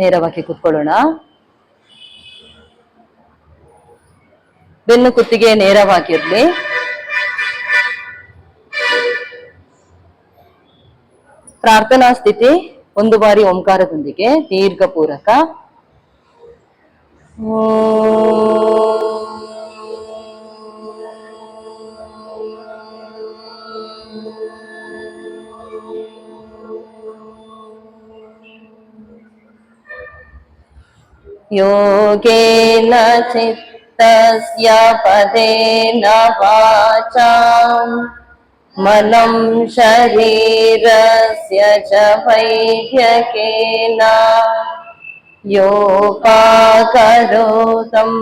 ನೇರವಾಗಿ ಕುತ್ಕೊಳ್ಳೋಣ. ಬೆನ್ನು ಕುತ್ತಿಗೆ ನೇರವಾಗಿರ್ಲಿ. ಪ್ರಾರ್ಥನಾ ಸ್ಥಿತಿ ಒಂದು ಬಾರಿ ಓಂಕಾರದೊಂದಿಗೆ ದೀರ್ಘ ಪೂರಕ योगेन चित्तस्य पदेन वाचां मनं शरीरस्य च वैद्यकेन। योपाकरोतं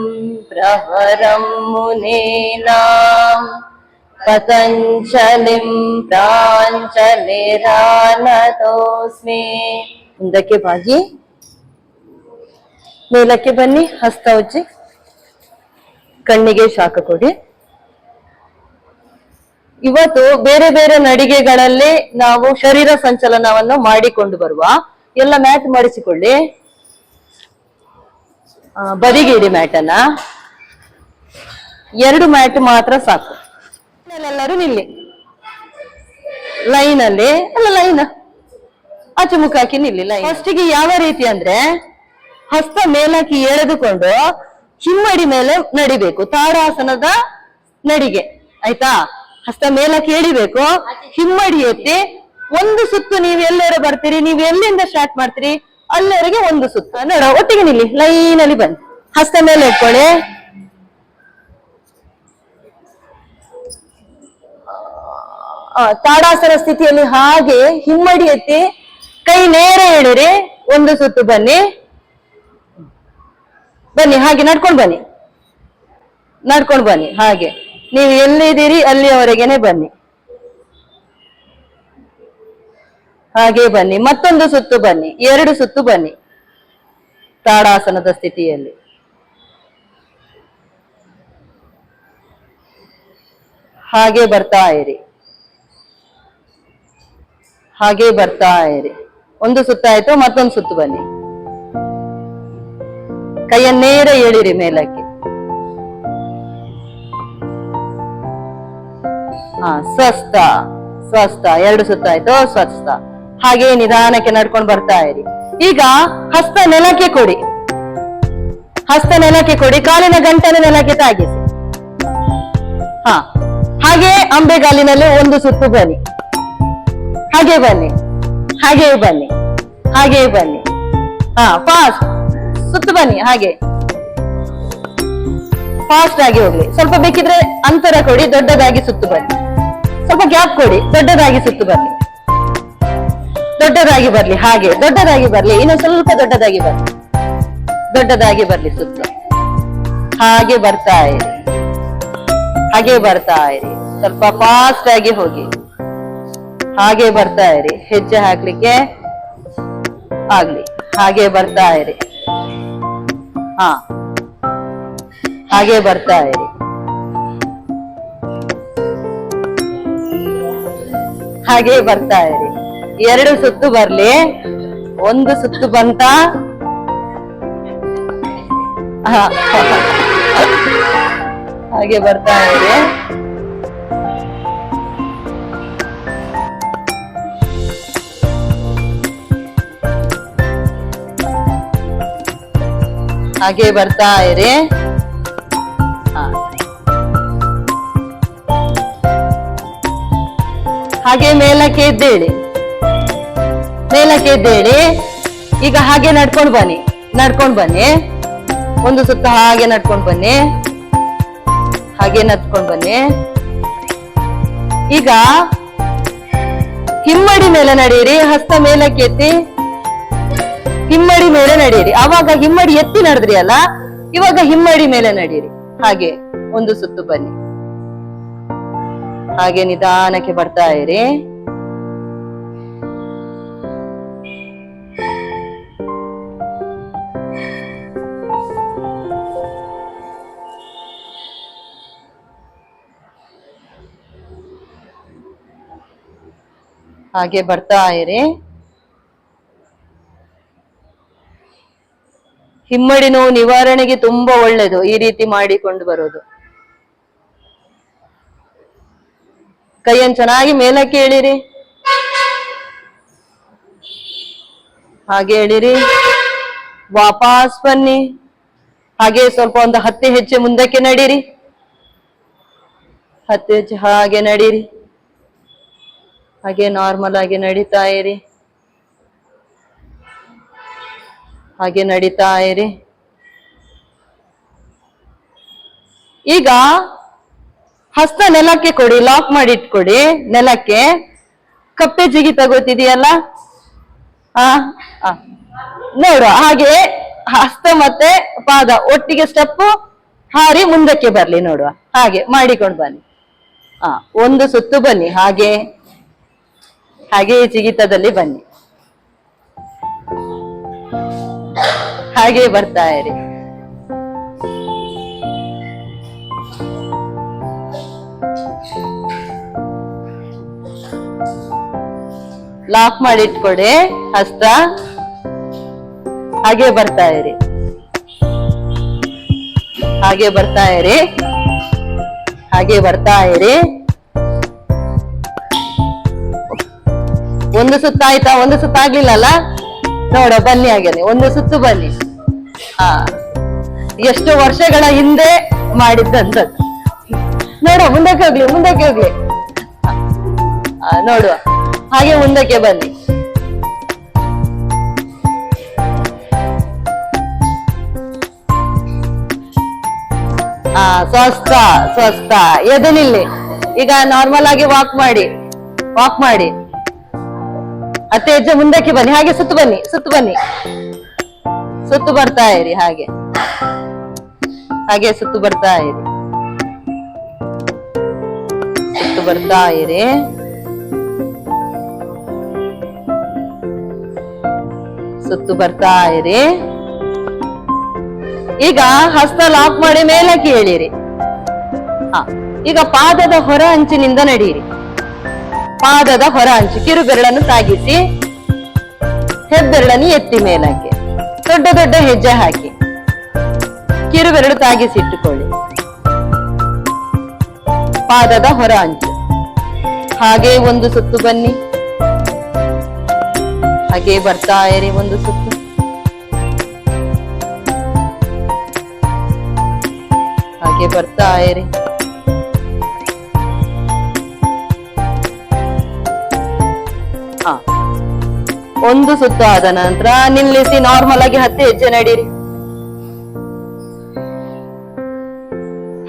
प्रहरं मुनीनाम् पतञ्जलिं प्राञ्जलिरानतोऽस्मि। इन्दके भागी ಮೇಲಕ್ಕೆ ಬನ್ನಿ, ಹಸ್ತ ಉಜ್ಜಿ. ಕಣ್ಣಿಗೆ ಶಾಖ ಕೊಡಿ. ಇವತ್ತು ಬೇರೆ ಬೇರೆ ನಡಿಗೆಗಳಲ್ಲಿ ನಾವು ಶರೀರ ಸಂಚಲನವನ್ನು ಮಾಡಿಕೊಂಡು ಬರುವ. ಎಲ್ಲ ಮ್ಯಾಟ್ ಮಾಡಿಸಿಕೊಳ್ಳಿ. ಬದಿಗೆ ಇಡಿ ಮ್ಯಾಟ್ ಎರಡು ಮ್ಯಾಟ್ ಮಾತ್ರ ಸಾಕು. ಎಲ್ಲರೂ ನಿಲ್ಲಿ. ಲೈನ್ ಅಲ್ಲಿ ಅಲ್ಲ ಲೈನ್. ಆಚೆ ಮುಖ ನಿಲ್ಲಿ ಲೈನ್. ಫಸ್ಟಿಗೆ ಯಾವ ರೀತಿ ಅಂದ್ರೆ ಹಸ್ತ ಮೇಲಕ್ಕೆ ಎಳೆದುಕೊಂಡು ಹಿಮ್ಮಡಿ ಮೇಲೆ ನಡಿಬೇಕು, ತಾರಾಸನದ ನಡಿಗೆ, ಆಯ್ತಾ? ಹಸ್ತ ಮೇಲಕ್ಕೆ ಎಳಿಬೇಕು, ಹಿಮ್ಮಡಿ ಎತ್ತಿ ಒಂದು ಸುತ್ತು ನೀವು ಎಲ್ಲರೂ ಬರ್ತೀರಿ, ನೀವು ಎಲ್ಲಿಂದ ಸ್ಟಾರ್ಟ್ ಮಾಡ್ತೀರಿ? ಅಲ್ಲಿವರೆಗೆ ಒಂದು ಸುತ್ತು. ನೋಡ, ಒಟ್ಟಿಗೆ ನಿಲ್ಲಿ ಲೈನ್ ಅಲ್ಲಿ ಬನ್ನಿ. ಹಸ್ತ ಮೇಲೆ ಇಟ್ಕೊಳ್ಳಿ ತಾಡಾಸನ ಸ್ಥಿತಿಯಲ್ಲಿ ಹಾಗೆ ಹಿಮ್ಮಡಿ ಎತ್ತಿ ಕೈ ನೇರ ಎಳಿರಿ, ಒಂದು ಸುತ್ತು ಬನ್ನಿ. ಬನ್ನಿ, ಹಾಗೆ ನಡ್ಕೊಂಡು ಬನ್ನಿ. ನಡ್ಕೊಂಡು ಬನ್ನಿ, ಹಾಗೆ. ನೀವು ಎಲ್ಲಿದ್ದೀರಿ, ಅಲ್ಲಿಯವರೆಗೆನೆ ಬನ್ನಿ. ಹಾಗೆ ಬನ್ನಿ, ಮತ್ತೊಂದು ಸುತ್ತು ಬನ್ನಿ, ಎರಡು ಸುತ್ತು ಬನ್ನಿ. ತಾಡಾಸನದ ಸ್ಥಿತಿಯಲ್ಲಿ. ಹಾಗೆ ಬರ್ತಾ ಇರಿ. ಹಾಗೆ ಬರ್ತಾ ಇರಿ. ಒಂದು ಸುತ್ತಾಯ್ತು, ಮತ್ತೊಂದು ಸುತ್ತು ಬನ್ನಿ. ಕೈಯನ್ನೇರ ಎಳಿರಿ ಮೇಲಕ್ಕೆ. ಹಾ, ಸ್ವಸ್ಥ ಸ್ವಸ್ಥ, ಎರಡು ಸುತ್ತಾಯ್ತು, ಸ್ವಸ್ಥ. ಹಾಗೆ ನಿಧಾನಕ್ಕೆ ನಡ್ಕೊಂಡು ಬರ್ತಾ ಇರಿ. ಈಗ ಹಸ್ತ ನೆಲಕ್ಕೆ ಕೊಡಿ. ಹಸ್ತ ನೆಲಕ್ಕೆ ಕೊಡಿ, ಕಾಲಿನ ಗಂಟನ ನೆಲಕ್ಕೆ ತಾಗಿಸಿ. ಹಾ, ಹಾಗೆ ಅಂಬೆಗಾಲಿನಲ್ಲಿ ಒಂದು ಸುತ್ತು ಬನ್ನಿ. ಹಾಗೆ ಬನ್ನಿ ಹಾಗೆ ಬನ್ನಿ ಹಾಗೆ ಬನ್ನಿ. ಹಾ ಫಾಸ್ಟ್ ಸುತ್ತು ಬನ್ನಿ, ಹಾಗೆ. ಫಾಸ್ಟ್ ಆಗಿ ಹೋಗ್ಲಿ. ಸ್ವಲ್ಪ ಬೇಕಿದ್ರೆ ಅಂತರ ಕೊಡಿ, ದೊಡ್ಡದಾಗಿ ಸುತ್ತು ಬನ್ನಿ. ಸ್ವಲ್ಪ ಗ್ಯಾಪ್ ಕೊಡಿ, ದೊಡ್ಡದಾಗಿ ಸುತ್ತು ಬನ್ನಿ. ದೊಡ್ಡದಾಗಿ ಬರ್ಲಿ, ಹಾಗೆ. ದೊಡ್ಡದಾಗಿ ಬರ್ಲಿ ಇನ್ನು ಸ್ವಲ್ಪ ದೊಡ್ಡದಾಗಿ ಬರ್ಲಿ. ದೊಡ್ಡದಾಗಿ ಬರ್ಲಿ ಸುತ್ತ. ಹಾಗೆ ಬರ್ತಾ ಇರಿ. ಹಾಗೆ ಬರ್ತಾ ಇರಿ. ಸ್ವಲ್ಪ ಫಾಸ್ಟ್ ಆಗಿ ಹೋಗಿ. ಹಾಗೆ ಬರ್ತಾ ಇರಿ. ಹೆಜ್ಜೆ ಹಾಕ್ಲಿಕ್ಕೆ ಆಗ್ಲಿ. ಹಾಗೆ ಬರ್ತಾ ಇರಿ. ಹಾ. ಹಾಗೆ ಬರ್ತಾ ಇರಿ. ಹಾಗೆ ಬರ್ತಾ ಇರಿ. ಎರಡು ಸುತ್ತು ಬರ್ಲಿ. ಒಂದು ಸುತ್ತು ಬಂತ. ಹಾಗೆ ಬರ್ತಾ ಇರಿ. ಹಾಗೆ ಬರ್ತಾ ಇರಿ. ಹಾಗೆ ಮೇಲಕ್ಕೆ ಎದ್ದೇಳಿ. ಮೇಲಕ್ಕೆ ಎದ್ದೇಳಿ. ಈಗ ಹಾಗೆ ನಡ್ಕೊಂಡು ಬನ್ನಿ. ನಡ್ಕೊಂಡು ಬನ್ನಿ. ಒಂದು ಸುತ್ತ ಹಾಗೆ ನಡ್ಕೊಂಡು ಬನ್ನಿ. ಹಾಗೆ ನಡ್ಕೊಂಡು ಬನ್ನಿ. ಈಗ ಹಿಮ್ಮಡಿ ಮೇಲೆ ನಡೀರಿ ಹಸ್ತ ಮೇಲಕ್ಕೆ ಎತ್ತಿ. ಹಿಮ್ಮಡಿ ಮೇಲೆ ನಡೆಯಿರಿ. ಅವಾಗ ಹಿಮ್ಮಡಿ ಎತ್ತಿ ನಡೆದ್ರಿ ಅಲ್ಲ? ಇವಾಗ ಹಿಮ್ಮಡಿ ಮೇಲೆ ನಡೆಯಿರಿ. ಹಾಗೆ ಒಂದು ಸುತ್ತು ಬನ್ನಿ. ಹಾಗೆ ನಿಧಾನಕ್ಕೆ ಬರ್ತಾ ಇರಿ. ಹಾಗೆ ಬರ್ತಾ ಇರಿ. ಹಿಮ್ಮಡಿ ನೋವು ನಿವಾರಣೆಗೆ ತುಂಬಾ ಒಳ್ಳೇದು ಈ ರೀತಿ ಮಾಡಿಕೊಂಡು ಬರೋದು. ಕೈಯನ್ನು ಚೆನ್ನಾಗಿ ಮೇಲಕ್ಕೆ ಎಳಿರಿ. ಹಾಗೆ ಹೇಳಿರಿ ವಾಪಸ್ ಬನ್ನಿ. ಹಾಗೆ ಸ್ವಲ್ಪ ಒಂದು ಹತ್ತು ಹೆಜ್ಜೆ ಮುಂದಕ್ಕೆ ನಡೀರಿ. ಹತ್ತು ಹೆಜ್ಜೆ ಹಾಗೆ ನಡೀರಿ. ಹಾಗೆ ನಾರ್ಮಲ್ ಆಗಿ ನಡೀತಾ ಇರಿ. ಹಾಗೆ ನಡೀತಾ ಇರಿ. ಈಗ ಹಸ್ತ ನೆಲಕ್ಕೆ ಕೊಡಿ ಲಾಕ್ ಮಾಡಿ ಇಟ್ಕೊಡಿ ನೆಲಕ್ಕೆ ಕಪ್ಪೆ ಜಿಗಿ ತಗೋತಿದೀಯಲ್ಲ? ಆ. ನೋಡು, ಹಾಗೆ ಹಸ್ತ ಮತ್ತೆ ಪಾದ, ಒಟ್ಟಿಗೆ ಸ್ಟೆಪ್ ಹಾರಿ ಮುಂದಕ್ಕೆ ಬರ್ಲಿ ನೋಡುವ. ಹಾಗೆ ಮಾಡಿಕೊಂಡು ಬನ್ನಿ. ಆ, ಒಂದು ಸುತ್ತು ಬನ್ನಿ, ಹಾಗೆ ಹಾಗೆ ಜಿಗಿತದಲ್ಲಿ ಬನ್ನಿ. ಹಾಗೆ ಬರ್ತಾ ಇರಿ. ಲಾಕ್ ಮಾಡಿ ಇಟ್ಕೊಡಿ ಹಸ್ತ. ಹಾಗೆ ಬರ್ತಾ ಇರಿ. ಹಾಗೆ ಬರ್ತಾ ಇರಿ. ಹಾಗೆ ಬರ್ತಾ ಇರಿ. ಒಂದು ಸುತ್ತ ಆಯ್ತಾ ಒಂದು ಸುತ್ತ ಆಗ್ಲಿಲ್ಲಲ್ಲ ನೋಡ, ಬನ್ನಿ ಹಾಗೇನೆ ಒಂದು ಸುತ್ತು ಬನ್ನಿ. ಎಷ್ಟು ವರ್ಷಗಳ ಹಿಂದೆ ಮಾಡಿದ್ದಂತ ನೋಡ, ಮುಂದಕ್ಕೆ ಹೋಗ್ಲಿ ಮುಂದಕ್ಕೆ ಹೋಗ್ಲಿ. ನೋಡುವ. ಹಾಗೆ ಮುಂದಕ್ಕೆ ಬನ್ನಿ. ಆ, ಸ್ವಸ್ಥ ಸ್ವಸ್ಥ. ಎದನಿಲ್ಲಿ ಈಗ ನಾರ್ಮಲ್ ಆಗಿ ವಾಕ್ ಮಾಡಿ. ವಾಕ್ ಮಾಡಿ. ಅತ್ತೆ ಹೆಜ್ಜೆ ಮುಂದಕ್ಕೆ ಬನ್ನಿ. ಹಾಗೆ ಸುತ್ತು ಬನ್ನಿ ಸುತ್ತು ಬನ್ನಿ. ಸುತ್ತು ಬರ್ತಾ ಇರಿ, ಹಾಗೆ. ಹಾಗೆ ಸುತ್ತು ಬರ್ತಾ ಇರಿ. ಸುತ್ತು ಬರ್ತಾ ಇರಿ. ಸುತ್ತು ಬರ್ತಾ ಇರಿ. ಈಗ ಹಸ್ತ ಲಾಕ್ ಮಾಡಿ ಮೇಲಕ್ಕೆ ಹೇಳಿರಿ ಹ, ಈಗ ಪಾದದ ಹೊರ ಅಂಚಿನಿಂದ ನಡೆಯಿರಿ. ಪಾದದ ಹೊರ ಅಂಚು ಕಿರುಬೆರಳನ್ನು ತಾಗಿಸಿ ಹೆಬ್ಬೆರಳನ್ನು ಎತ್ತಿ ಮೇಲಕ್ಕೆ ದೊಡ್ಡ ದೊಡ್ಡ ಹೆಜ್ಜೆ ಹಾಕಿ. ಕಿರು ಬೆರಳು ತಾಗಿಸಿ ಇಟ್ಟುಕೊಳ್ಳಿ ಪಾದದ ಹೊರ ಅಂಚು. ಹಾಗೆ ಒಂದು ಸುತ್ತು ಬನ್ನಿ. ಹಾಗೆ ಬರ್ತಾ ಇರಿ ಒಂದು ಸುತ್ತು. ಹಾಗೆ ಬರ್ತಾ ಇರಿ. ಒಂದು ಸುತ್ತ ಆದ ನಂತರ ನಿಲ್ಲಿಸಿ ನಾರ್ಮಲ್ ಆಗಿ ಹತ್ತು ಹೆಜ್ಜೆ ನಡೀರಿ.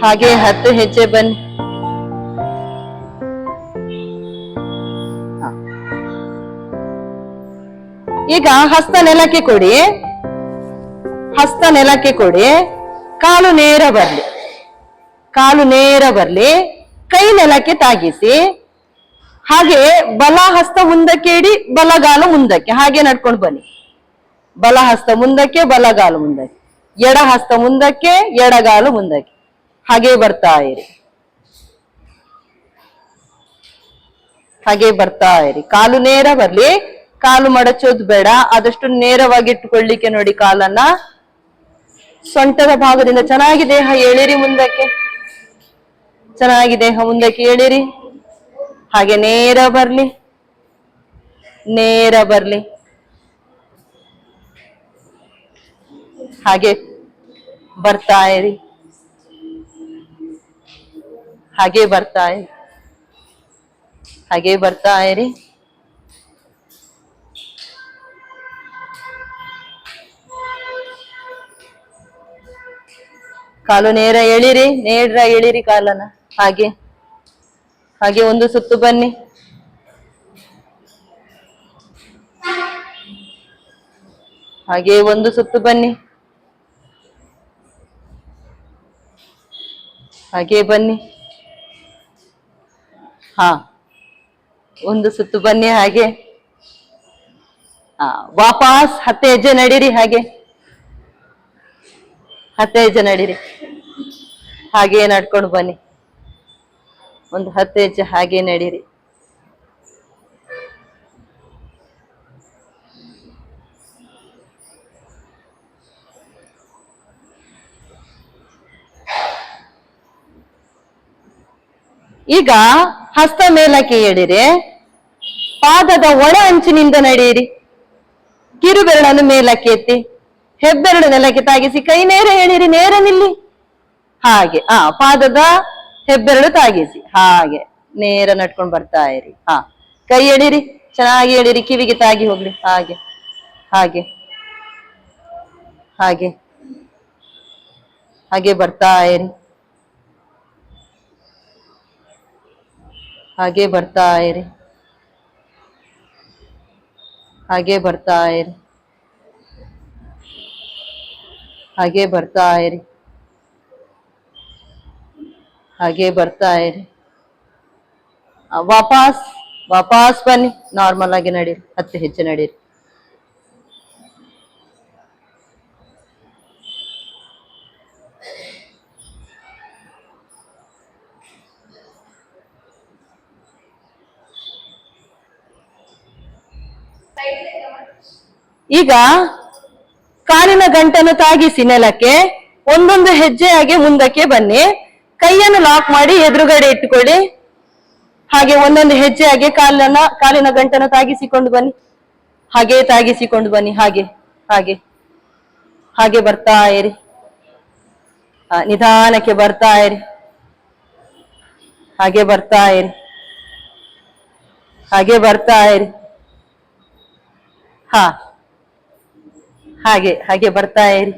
ಹಾಗೆ ಹತ್ತು ಹೆಜ್ಜೆ ಬನ್ನಿ. ಈಗ ಹಸ್ತ ನೆಲಕ್ಕೆ ಕೊಡಿ. ಹಸ್ತ ನೆಲಕ್ಕೆ ಕೊಡಿ. ಕಾಲು ನೇರ ಬರ್ಲಿ. ಕಾಲು ನೇರ ಬರ್ಲಿ. ಕೈ ನೆಲಕ್ಕೆ ತಾಗಿಸಿ. ಹಾಗೆ ಬಲ ಹಸ್ತ ಮುಂದಕ್ಕೆ ಇಡಿ, ಬಲಗಾಲು ಮುಂದಕ್ಕೆ. ಹಾಗೆ ನಡ್ಕೊಂಡು ಬನ್ನಿ. ಬಲ ಹಸ್ತ ಮುಂದಕ್ಕೆ, ಬಲಗಾಲು ಮುಂದಕ್ಕೆ. ಎಡ ಹಸ್ತ ಮುಂದಕ್ಕೆ, ಎಡಗಾಲು ಮುಂದಕ್ಕೆ. ಹಾಗೆ ಬರ್ತಾ ಇರಿ. ಹಾಗೆ ಬರ್ತಾ ಇರಿ. ಕಾಲು ನೇರ ಬರ್ಲಿ. ಕಾಲು ಮಡಚೋದು ಬೇಡ. ಆದಷ್ಟು ನೇರವಾಗಿ ಇಟ್ಟುಕೊಳ್ಳಿಕ್ಕೆ ನೋಡಿ ಕಾಲನ್ನ. ಸೊಂಟದ ಭಾಗದಿಂದ ಚೆನ್ನಾಗಿ ದೇಹ ಎಳಿರಿ ಮುಂದಕ್ಕೆ. ಚೆನ್ನಾಗಿ ದೇಹ ಮುಂದಕ್ಕೆ ಎಳಿರಿ. ಹಾಗೆ ನೇರ ಬರ್ಲಿ. ನೇರ ಬರ್ಲಿ. ಹಾಗೆ ಬರ್ತಾ ಇರಿ. ಹಾಗೆ ಬರ್ತಾ ಇರಿ. ಹಾಗೆ ಬರ್ತಾ ಇರಿ. ಕಾಲು ನೇರ ಎಳಿರಿ ನೇರ ಎಳಿರಿ ಕಾಲನ. ಹಾಗೆ. ಹಾಗೆ ಒಂದು ಸುತ್ತು ಬನ್ನಿ. ಹಾಗೆ ಒಂದು ಸುತ್ತು ಬನ್ನಿ. ಹಾಗೆ ಬನ್ನಿ. ಹಾ, ಒಂದು ಸುತ್ತು ಬನ್ನಿ ಹಾಗೆ. ವಾಪಸ್ ಹತ್ತೇ ಹೆಜ್ಜೆ ನಡೀರಿ ಹಾಗೆ. ಹತ್ತೆ ಹೆಜ್ಜೆ ನಡೀರಿ. ಹಾಗೆ ನಡ್ಕೊಂಡು ಬನ್ನಿ. ಒಂದು ಹತ್ತು ಹೆಜ್ಜೆ ಹಾಗೆ ನಡೀರಿ. ಈಗ ಹಸ್ತ ಮೇಲಕ್ಕೆ ಎಡಿರಿ ಪಾದದ ಒಳ ಅಂಚಿನಿಂದ ನಡೆಯಿರಿ. ಕಿರುಬೆರಳನ್ನು ಮೇಲಕ್ಕೆ ಎತ್ತಿ, ಹೆಬ್ಬೆರಳು ನೆಲಕ್ಕೆ ತಾಗಿಸಿ, ಕೈ ನೇರ ಹೇಳಿರಿ ನೇರ ನಿಲ್ಲಿ. ಹಾಗೆ, ಆ ಪಾದದ ಹೆಬ್ಬೆರಳು ತಾಗಿಸಿ. ಹಾಗೆ ನೇರ ನಡ್ಕೊಂಡು ಬರ್ತಾ ಇರಿ. ಹಾ ಕೈ ಎಡಿರಿ ಚೆನ್ನಾಗಿ ಎಡಿರಿ ಕಿವಿಗೆ ತಾಗಿ ಹೋಗ್ಲಿ. ಹಾಗೆ ಹಾಗೆ ಹಾಗೆ ಹಾಗೆ ಬರ್ತಾ ಇರಿ. ಹಾಗೆ ಬರ್ತಾ ಇರಿ. ಹಾಗೆ ಬರ್ತಾ ಇರಿ. ಹಾಗೆ ಬರ್ತಾ ಇರಿ. ಹಾಗೆ ಬರ್ತಾ ಇರಿ. ಆ, ವಾಪಸ್ ವಾಪಸ್ ಬನ್ನಿ. ನಾರ್ಮಲ್ ಆಗಿ ನಡೀರಿ. ಹತ್ತು ಹೆಜ್ಜೆ ನಡೀರಿ. ಈಗ ಕಾಲಿನ ಗಂಟನ್ನು ತಾಗಿಸಿ ನೆಲಕ್ಕೆ, ಒಂದೊಂದು ಹೆಜ್ಜೆಯಾಗಿ ಮುಂದಕ್ಕೆ ಬನ್ನಿ. ಕೈಯನ್ನು ಲಾಕ್ ಮಾಡಿ ಎದುರುಗಡೆ ಇಟ್ಟುಕೊಳ್ಳಿ. ಹಾಗೆ ಒಂದೊಂದು ಹೆಜ್ಜೆಯಾಗಿ ಕಾಲನ್ನ, ಕಾಲಿನ ಗಂಟನ್ನು ತಾಗಿಸಿಕೊಂಡು ಬನ್ನಿ. ಹಾಗೆ ತಾಗಿಸಿಕೊಂಡು ಬನ್ನಿ, ಹಾಗೆ ಹಾಗೆ. ಹಾಗೆ ಬರ್ತಾ ಇರಿ. ನಿಧಾನಕ್ಕೆ ಬರ್ತಾ ಇರಿ. ಹಾಗೆ ಬರ್ತಾ ಇರಿ. ಹಾಗೆ ಬರ್ತಾ ಇರಿ. ಹಾ. ಹಾಗೆ ಹಾಗೆ ಬರ್ತಾ ಇರಿ.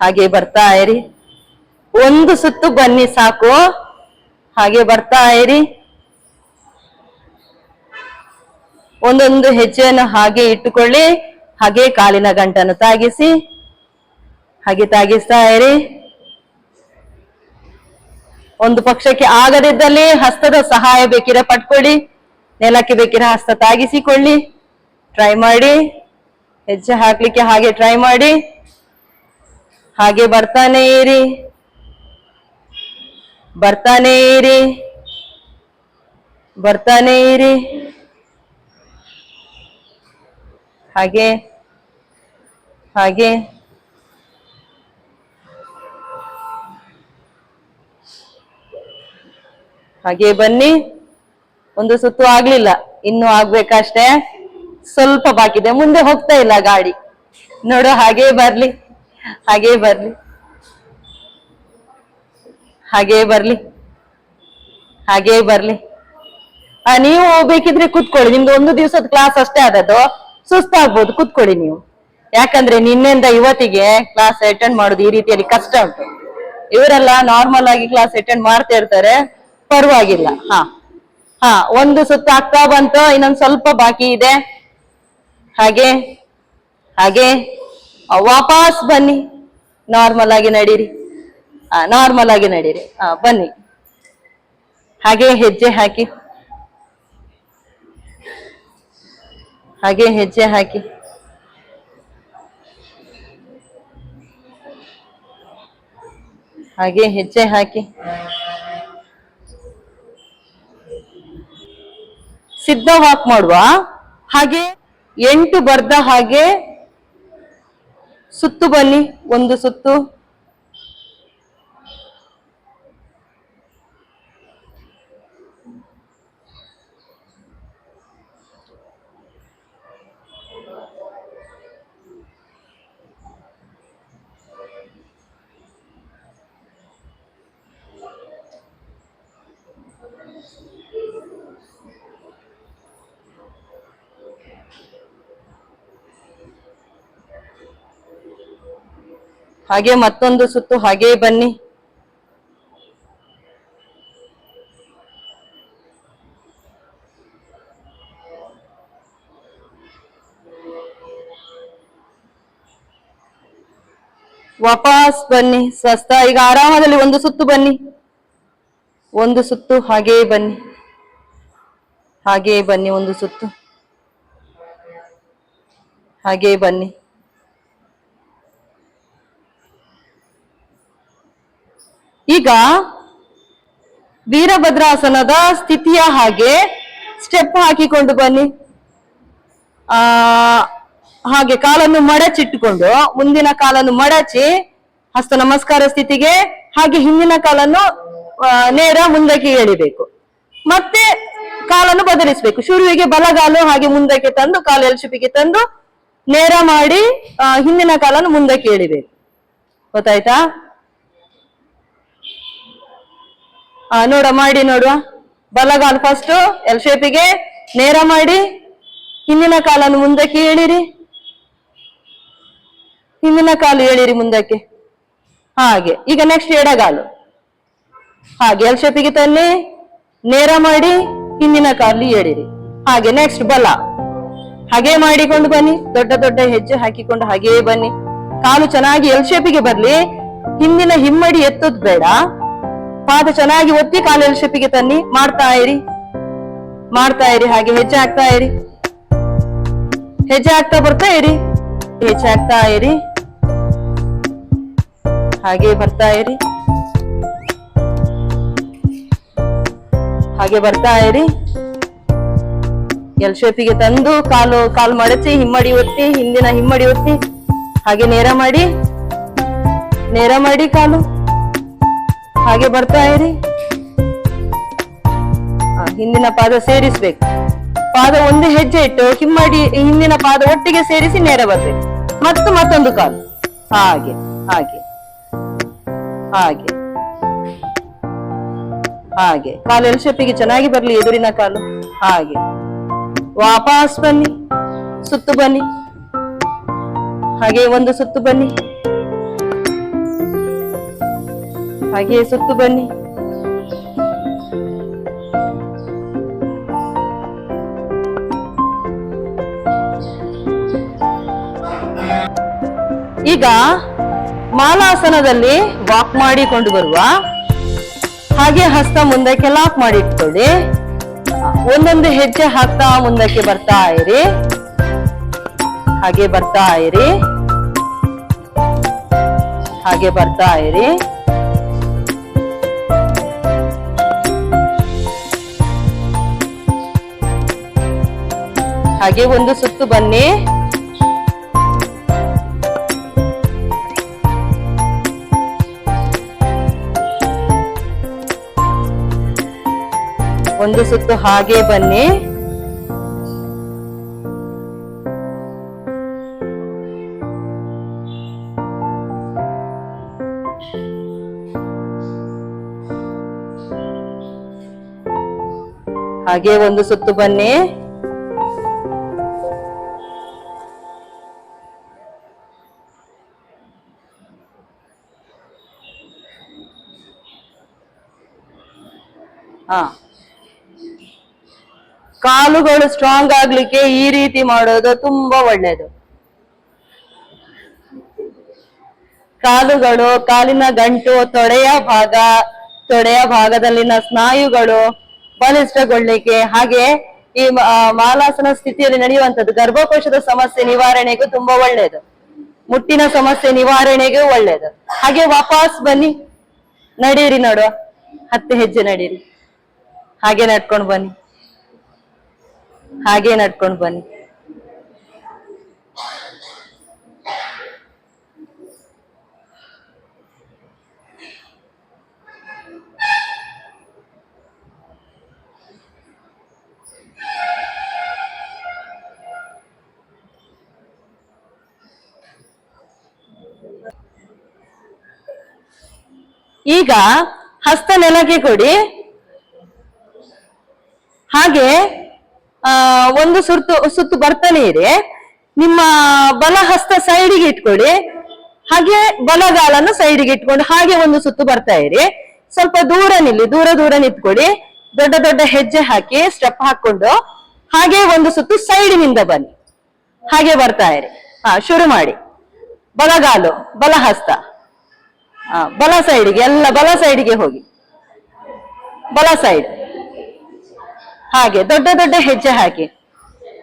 ಹಾಗೆ ಬರ್ತಾ ಇರಿ. ಒಂದು ಸುತ್ತು ಬನ್ನಿ ಸಾಕು. ಹಾಗೆ ಬರ್ತಾ ಇರಿ. ಒಂದೊಂದು ಹೆಜ್ಜೆಯನ್ನು ಹಾಗೆ ಇಟ್ಟುಕೊಳ್ಳಿ. ಹಾಗೆ ಕಾಲಿನ ಗಂಟನ್ನು ತಾಗಿಸಿ. ಹಾಗೆ ತಾಗಿಸ್ತಾ ಇರಿ. ಒಂದು ಪಕ್ಷಕ್ಕೆ ಆಗದಿದ್ದಲ್ಲಿ ಹಸ್ತದ ಸಹಾಯ ಬೇಕಿರ ಪಟ್ಕೊಳ್ಳಿ. ನೆಲಕ್ಕೆ ಬೇಕಿರ ಹಸ್ತ ತಾಗಿಸಿಕೊಳ್ಳಿ. ಟ್ರೈ ಮಾಡಿ. ಹೆಜ್ಜೆ ಹಾಕ್ಲಿಕ್ಕೆ ಹಾಗೆ ಟ್ರೈ ಮಾಡಿ. ಹಾಗೆ ಬರ್ತಾನೆ ಇರಿ. ಬರ್ತಾನೆ ಇರಿ. ಬರ್ತಾನೆ ಇರಿ. ಹಾಗೆ ಹಾಗೆ. ಹಾಗೆ ಬನ್ನಿ. ಒಂದು ಸುತ್ತು ಆಗ್ಲಿಲ್ಲ. ಇನ್ನು ಆಗ್ಬೇಕಷ್ಟೇ. ಸ್ವಲ್ಪ ಬಾಕಿದೆ. ಮುಂದೆ ಹೋಗ್ತಾ ಇಲ್ಲ ಗಾಡಿ. ನೋಡು, ಹಾಗೆ ಬರ್ಲಿ. ಹಾಗೆ ಬರ್ಲಿ. ಹಾಗೆ ಬರ್ಲಿ. ಹಾಗೇ ಬರ್ಲಿ. ಆ, ನೀವು ಬೇಕಿದ್ರೆ ಕುತ್ಕೊಳ್ಳಿ. ನಿಮ್ದು ಒಂದು ದಿವಸದ ಕ್ಲಾಸ್ ಅಷ್ಟೇ ಆದದ್ದು. ಸುಸ್ತಾಗ್ಬೋದು. ಕುತ್ಕೊಳ್ಳಿ ನೀವು. ಯಾಕಂದ್ರೆ ನಿನ್ನೆಯಿಂದ ಇವತ್ತಿಗೆ ಕ್ಲಾಸ್ ಅಟೆಂಡ್ ಮಾಡೋದು ಈ ರೀತಿಯಲ್ಲಿ ಕಷ್ಟ ಉಂಟು. ಇವರೆಲ್ಲ ನಾರ್ಮಲ್ ಆಗಿ ಕ್ಲಾಸ್ ಅಟೆಂಡ್ ಮಾಡ್ತಾ ಇರ್ತಾರೆ. ಪರವಾಗಿಲ್ಲ. ಹಾ. ಹಾ, ಒಂದು ಸುತ್ತ ಆಗ್ತಾ ಬಂತು. ಇನ್ನೊಂದು ಸ್ವಲ್ಪ ಬಾಕಿ ಇದೆ. ಹಾಗೆ. ಹಾಗೆ. ವಾಪಸ್ ಬನ್ನಿ. ನಾರ್ಮಲ್ ಆಗಿ ನಡೀರಿ. ನಾರ್ಮಲ್ ಆಗಿ ನಡೀರಿ. ಬನ್ನಿ. ಹಾಗೆ ಹೆಜ್ಜೆ ಹಾಕಿ. ಹಾಗೆ ಹೆಜ್ಜೆ ಹಾಕಿ. ಹಾಗೆ ಹೆಜ್ಜೆ ಹಾಕಿ. ಸಿದ್ಧ ವಾಕ್ ಮಾಡುವ. ಹಾಗೆ ಎಂಟು ಬರ್ದ ಹಾಗೆ ಸುತ್ತು ಬನ್ನಿ. ಒಂದು ಸುತ್ತು. ಹಾಗೆ ಮತ್ತೊಂದು ಸುತ್ತು ಹಾಗೆ ಬನ್ನಿ. ವಾಪಸ್ ಬನ್ನಿ. ಸ್ವಸ್ಥ, ಈಗ ಆರಾಮದಲ್ಲಿ ಒಂದು ಸುತ್ತು ಬನ್ನಿ. ಒಂದು ಸುತ್ತು ಹಾಗೇ ಬನ್ನಿ. ಹಾಗೇ ಬನ್ನಿ, ಒಂದು ಸುತ್ತು. ಹಾಗೇ ಬನ್ನಿ. ಈಗ ವೀರಭದ್ರಾಸನದ ಸ್ಥಿತಿಯ ಹಾಗೆ ಸ್ಟೆಪ್ ಹಾಕಿಕೊಂಡು ಬನ್ನಿ. ಆ, ಹಾಗೆ ಕಾಲನ್ನು ಮಡಚಿಟ್ಟುಕೊಂಡು, ಮುಂದಿನ ಕಾಲನ್ನು ಮಡಚಿ, ಹಸ್ತ ನಮಸ್ಕಾರ ಸ್ಥಿತಿಗೆ, ಹಾಗೆ ಹಿಂದಿನ ಕಾಲನ್ನು ನೇರ ಮುಂದಕ್ಕೆ ಎಳಿಬೇಕು. ಮತ್ತೆ ಕಾಲನ್ನು ಬದಲಿಸಬೇಕು. ಶುರುವಿಗೆ ಬಲಗಾಲು ಹಾಗೆ ಮುಂದಕ್ಕೆ ತಂದು ಕಾಲು ಎಲ್ಶುಪಿಗೆ ತಂದು, ನೇರ ಮಾಡಿ ಹಿಂದಿನ ಕಾಲನ್ನು ಮುಂದಕ್ಕೆ ಎಳಿಬೇಕು. ಗೊತ್ತಾಯ್ತಾ ಆ ನೋಡ, ಮಾಡಿ ನೋಡುವ ಬಲಗಾಲ್ ಫಸ್ಟ್ ಎಲ್ ಶೇಪಿಗೆ ನೇರ ಮಾಡಿ. ಹಿಂದಿನ ಕಾಲನ್ನು ಮುಂದಕ್ಕೆ ಹೇಳಿರಿ ಹಿಂದಿನ ಕಾಲು ಹೇಳಿರಿ ಮುಂದಕ್ಕೆ. ಹಾಗೆ. ಈಗ ನೆಕ್ಸ್ಟ್ ಎಡಗಾಲು. ಹಾಗೆ ಎಲ್ ಶೇಪಿಗೆ ತನ್ನಿ. ನೇರ ಮಾಡಿ, ಹಿಂದಿನ ಕಾಲು ಹೇಳಿರಿ ಹಾಗೆ ನೆಕ್ಸ್ಟ್ ಬಲ. ಹಾಗೆ ಮಾಡಿಕೊಂಡು ಬನ್ನಿ. ದೊಡ್ಡ ದೊಡ್ಡ ಹೆಜ್ಜೆ ಹಾಕಿಕೊಂಡು ಹಾಗೇ ಬನ್ನಿ. ಕಾಲು ಚೆನ್ನಾಗಿ ಎಲ್ ಶೇಪಿಗೆ ಬರ್ಲಿ. ಹಿಂದಿನ ಹಿಮ್ಮಡಿ ಎತ್ತದ್ ಬೇಡ. ಪಾದ ಚೆನ್ನಾಗಿ ಒತ್ತಿ ಕಾಲು ಎಲ್ ತನ್ನಿ. ಮಾಡ್ತಾ ಇರಿ. ಮಾಡ್ತಾ ಇರಿ. ಹಾಗೆ ಹೆಜ್ಜೆ ಹಾಕ್ತಾ ಇರಿ. ಹೆಜ್ಜೆ ಹಾಕ್ತಾ ಬರ್ತಾ ಇರಿ. ಹೆಜ್ಜೆ ಹಾಕ್ತಾ ಇರಿ. ಹಾಗೆ ಬರ್ತಾ ಇರಿ. ಹಾಗೆ ಬರ್ತಾ ಇರಿ. ಎಲ್ ಶೇಪಿಗೆ ತಂದು ಕಾಲು ಕಾಲು ಮಡಚಿ, ಹಿಮ್ಮಡಿ ಒತ್ತಿ, ಹಿಂದಿನ ಹಿಮ್ಮಡಿ ಒತ್ತಿ. ಹಾಗೆ ನೇರ ಮಾಡಿ. ನೇರ ಮಾಡಿ ಕಾಲು. ಹಾಗೆ ಬರ್ತಾ ಇರಿ. ಹಿಂದಿನ ಪಾದ ಸೇರಿಸ್ಬೇಕು. ಪಾದ ಒಂದು ಹೆಜ್ಜೆ ಇಟ್ಟು ಹಿಮ್ಮಡಿ ಹಿಂದಿನ ಪಾದ ಒಟ್ಟಿಗೆ ಸೇರಿಸಿ ನೇರ ಬರ್ಬೇಕು. ಮತ್ತು ಮತ್ತೊಂದು ಕಾಲು. ಹಾಗೆ ಹಾಗೆ ಹಾಗೆ ಹಾಗೆ. ಕಾಲು ಎಲ್ ಚೆನ್ನಾಗಿ ಬರ್ಲಿ ಎದುರಿನ ಕಾಲು. ಹಾಗೆ. ವಾಪಸ್ ಬನ್ನಿ. ಸುತ್ತು ಬನ್ನಿ. ಹಾಗೆ ಒಂದು ಸುತ್ತು ಬನ್ನಿ. ಹಾಗೆ ಸುತ್ತು ಬನ್ನಿ. ಈಗ ಮಾಲಾಸನದಲ್ಲಿ ವಾಕ್ ಮಾಡಿಕೊಂಡು ಬರುವ. ಹಾಗೆ ಹಸ್ತ ಮುಂದಕ್ಕೆ ಲಾಕ್ ಮಾಡಿ ಇಟ್ಕೊಳ್ಳಿ. ಒಂದೊಂದು ಹೆಜ್ಜೆ ಹಾಕ್ತಾ ಮುಂದಕ್ಕೆ ಬರ್ತಾ ಇರಿ. ಹಾಗೆ ಬರ್ತಾ ಇರಿ. ಹಾಗೆ ಬರ್ತಾ ಇರಿ. ಹಾಗೆ ಒಂದು ಸುತ್ತು ಬನ್ನಿ. ಒಂದು ಸುತ್ತು ಹಾಗೆ ಬನ್ನಿ. ಹಾಗೆ ಒಂದು ಸುತ್ತು ಬನ್ನಿ. ಹಾ. ಕಾಲುಗಳು ಸ್ಟ್ರಾಂಗ್ ಆಗ್ಲಿಕ್ಕೆ ಈ ರೀತಿ ಮಾಡೋದು ತುಂಬಾ ಒಳ್ಳೇದು. ಕಾಲುಗಳು, ಕಾಲಿನ ಗಂಟು, ತೊಡೆಯ ಭಾಗ, ತೊಡೆಯ ಭಾಗದಲ್ಲಿನ ಸ್ನಾಯುಗಳು ಬಲಿಷ್ಠಗೊಳ್ಳಿಕ್ಕೆ, ಹಾಗೆ ಈ ಮಾಲಾಸನ ಸ್ಥಿತಿಯಲ್ಲಿ ನಡೆಯುವಂಥದ್ದು. ಗರ್ಭಕೋಶದ ಸಮಸ್ಯೆ ನಿವಾರಣೆಗೂ ತುಂಬಾ ಒಳ್ಳೇದು. ಮುಟ್ಟಿನ ಸಮಸ್ಯೆ ನಿವಾರಣೆಗೂ ಒಳ್ಳೇದು. ಹಾಗೆ ವಾಪಸ್ ಬನ್ನಿ. ನಡೀರಿ ನೋಡುವ. ಹತ್ತು ಹೆಜ್ಜೆ ನಡೀರಿ. ಹಾಗೆ ನಡ್ಕೊಂಡು ಬನ್ನಿ. ಹಾಗೆ ನಡ್ಕೊಂಡು ಬನ್ನಿ. ಈಗ ಹಸ್ತ ನೆಲಗೆ ಕೊಡಿ. ಹಾಗೆ, ಆ, ಒಂದು ಸುತ್ತು ಸುತ್ತು ಬರ್ತಾನೆ ಇರಿ ನಿಮ್ಮ ಬಲಹಸ್ತ ಸೈಡಿಗೆ ಇಟ್ಕೊಳ್ಳಿ. ಹಾಗೆ ಬಲಗಾಲನ್ನು ಸೈಡಿಗೆ ಇಟ್ಕೊಂಡು ಹಾಗೆ ಒಂದು ಸುತ್ತು ಬರ್ತಾ ಇರಿ ಸ್ವಲ್ಪ ದೂರ ನಿಲ್ಲಿ, ದೂರ ದೂರ ನಿಂತ್ಕೊಳ್ಳಿ. ದೊಡ್ಡ ದೊಡ್ಡ ಹೆಜ್ಜೆ ಹಾಕಿ ಸ್ಟೆಪ್ ಹಾಕೊಂಡು ಹಾಗೆ ಒಂದು ಸುತ್ತು ಸೈಡಿನಿಂದ ಬನ್ನಿ. ಹಾಗೆ ಬರ್ತಾ ಇರಿ ಹಾ, ಶುರು ಮಾಡಿ. ಬಲಗಾಲು, ಬಲಹಸ್ತ. ಹಾ, ಬಲ ಸೈಡಿಗೆ ಎಲ್ಲ ಬಲ ಸೈಡಿಗೆ ಹೋಗಿ. ಬಲ ಸೈಡ್ ಹಾಗೆ, ದೊಡ್ಡ ದೊಡ್ಡ ಹೆಜ್ಜೆ ಹಾಕಿ.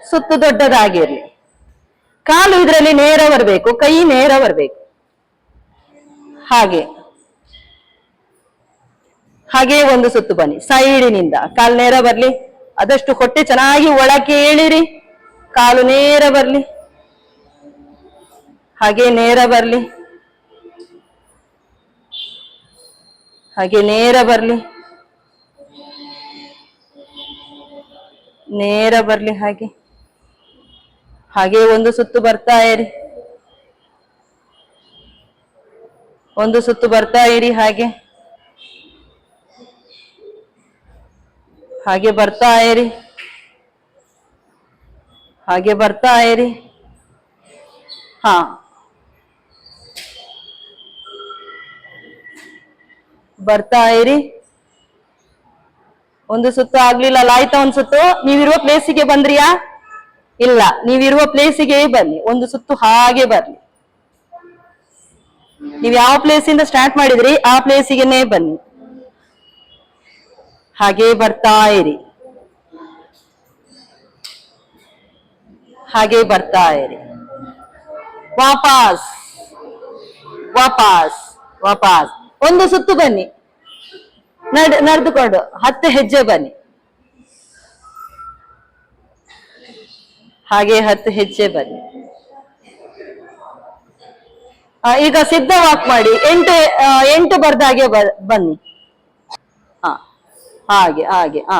ಸುತ್ತು ದೊಡ್ಡದಾಗಿರ್ಲಿ. ಕಾಲು ಇದರಲ್ಲಿ ನೇರ ಬರಬೇಕು, ಕೈ ನೇರ ಬರಬೇಕು. ಹಾಗೆ. ಹಾಗೆ ಒಂದು ಸುತ್ತು ಬನ್ನಿ. ಸೈಡಿನಿಂದ ಕಾಲು ನೇರ ಬರ್ಲಿ. ಅದಷ್ಟು ಹೊಟ್ಟೆ ಚೆನ್ನಾಗಿ ಒಳಕ್ಕೆ ಏಳಿರಿ. ಕಾಲು ನೇರ ಬರ್ಲಿ. ಹಾಗೆ ನೇರ ಬರ್ಲಿ. ಹಾಗೆ ನೇರ ಬರ್ಲಿ. ನೇರ ಬರ್ಲಿ ಹಾಗೆ. ಹಾಗೆ ಒಂದು ಸುತ್ತು ಬರ್ತಾ ಇರಿ. ಒಂದು ಸುತ್ತು ಬರ್ತಾ ಇರಿ ಹಾಗೆ. ಹಾಗೆ ಬರ್ತಾ ಇರಿ. ಹಾಗೆ ಬರ್ತಾ ಇರಿ. ಹಾ. ಬರ್ತಾ ಇರಿ. ಒಂದು ಸುತ್ತು ಆಗ್ಲಿಲ್ಲ, ಅಲ್ಲ, ಆಯ್ತಾ ಒಂದು ಸುತ್ತು? ನೀವಿರುವ ಪ್ಲೇಸಿಗೆ ಬಂದ್ರಿಯಾ? ಇಲ್ಲ, ನೀವಿರುವ ಪ್ಲೇಸಿಗೆ ಬನ್ನಿ, ಒಂದು ಸುತ್ತು ಹಾಗೆ ಬರ್ಲಿ ನೀವು ಯಾವ ಪ್ಲೇಸ್ ಇಂದ ಸ್ಟಾರ್ಟ್ ಮಾಡಿದ್ರಿ, ಆ ಪ್ಲೇಸಿಗೆನೆ ಬನ್ನಿ. ಹಾಗೆ ಬರ್ತಾ ಇರಿ. ಹಾಗೆ ಬರ್ತಾ ಇರಿ. ವಾಪಸ್. ವಾಪಾಸ್. ವಾಪಾಸ್. ಒಂದು ಸುತ್ತು ಬನ್ನಿ. ನಡ್, ನಡೆದುಕೊಂಡು, ಹತ್ತು ಹೆಜ್ಜೆ ಬನ್ನಿ. ಹಾಗೆ ಹತ್ತು ಹೆಜ್ಜೆ ಬನ್ನಿ. ಈಗ ಸಿದ್ಧ ವಾಕ್ ಮಾಡಿ, ಎಂಟು ಎಂಟು ಬರ್ದಾಗೆ ಬನ್ನಿ. ಹಾ ಹಾಗೆ ಹಾಗೆ ಹಾ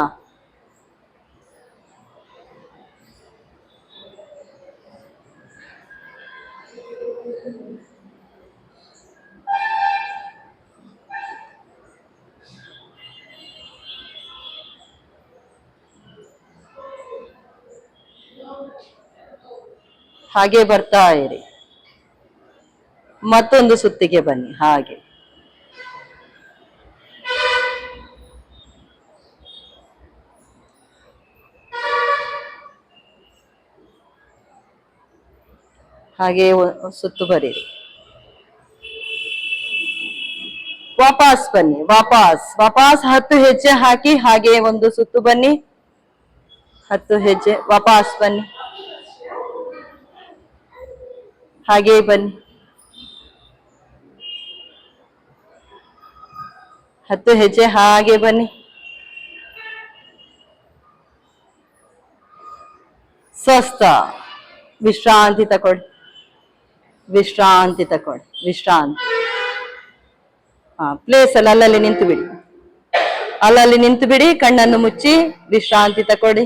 ಹಾಗೆ ಬರ್ತಾ ಇರಿ. ಮತ್ತೊಂದು ಸುತ್ತಿಗೆ ಬನ್ನಿ, ಹಾಗೆ. ಹಾಗೆ ಸುತ್ತು ಬರೀರಿ. ವಾಪಸ್ ಬನ್ನಿ, ವಾಪಸ್. ವಾಪಸ್ ಹತ್ತು ಹೆಜ್ಜೆ ಹಾಕಿ ಹಾಗೆ ಒಂದು ಸುತ್ತು ಬನ್ನಿ. ಹತ್ತು ಹೆಜ್ಜೆ, ವಾಪಸ್ ಬನ್ನಿ. ಹಾಗೆ ಬನ್ನಿ. ಹತ್ತು ಹೆಜ್ಜೆ ಹಾಗೆ ಬನ್ನಿ. ಸ್ವಸ್ಥ. ವಿಶ್ರಾಂತಿ ತಕೊಳ್ಳಿ ವಿಶ್ರಾಂತಿ ತಕೊಳ್ಳಿ ವಿಶ್ರಾಂತಿ. ಹಾ ಪ್ಲೇಸ್ ಅಲ್ಲಿ ಅಲ್ಲಲ್ಲಿ ನಿಂತು ಬಿಡಿ ಅಲ್ಲಲ್ಲಿ ನಿಂತು ಬಿಡಿ ಕಣ್ಣನ್ನು ಮುಚ್ಚಿ ವಿಶ್ರಾಂತಿ ತಕೊಳ್ಳಿ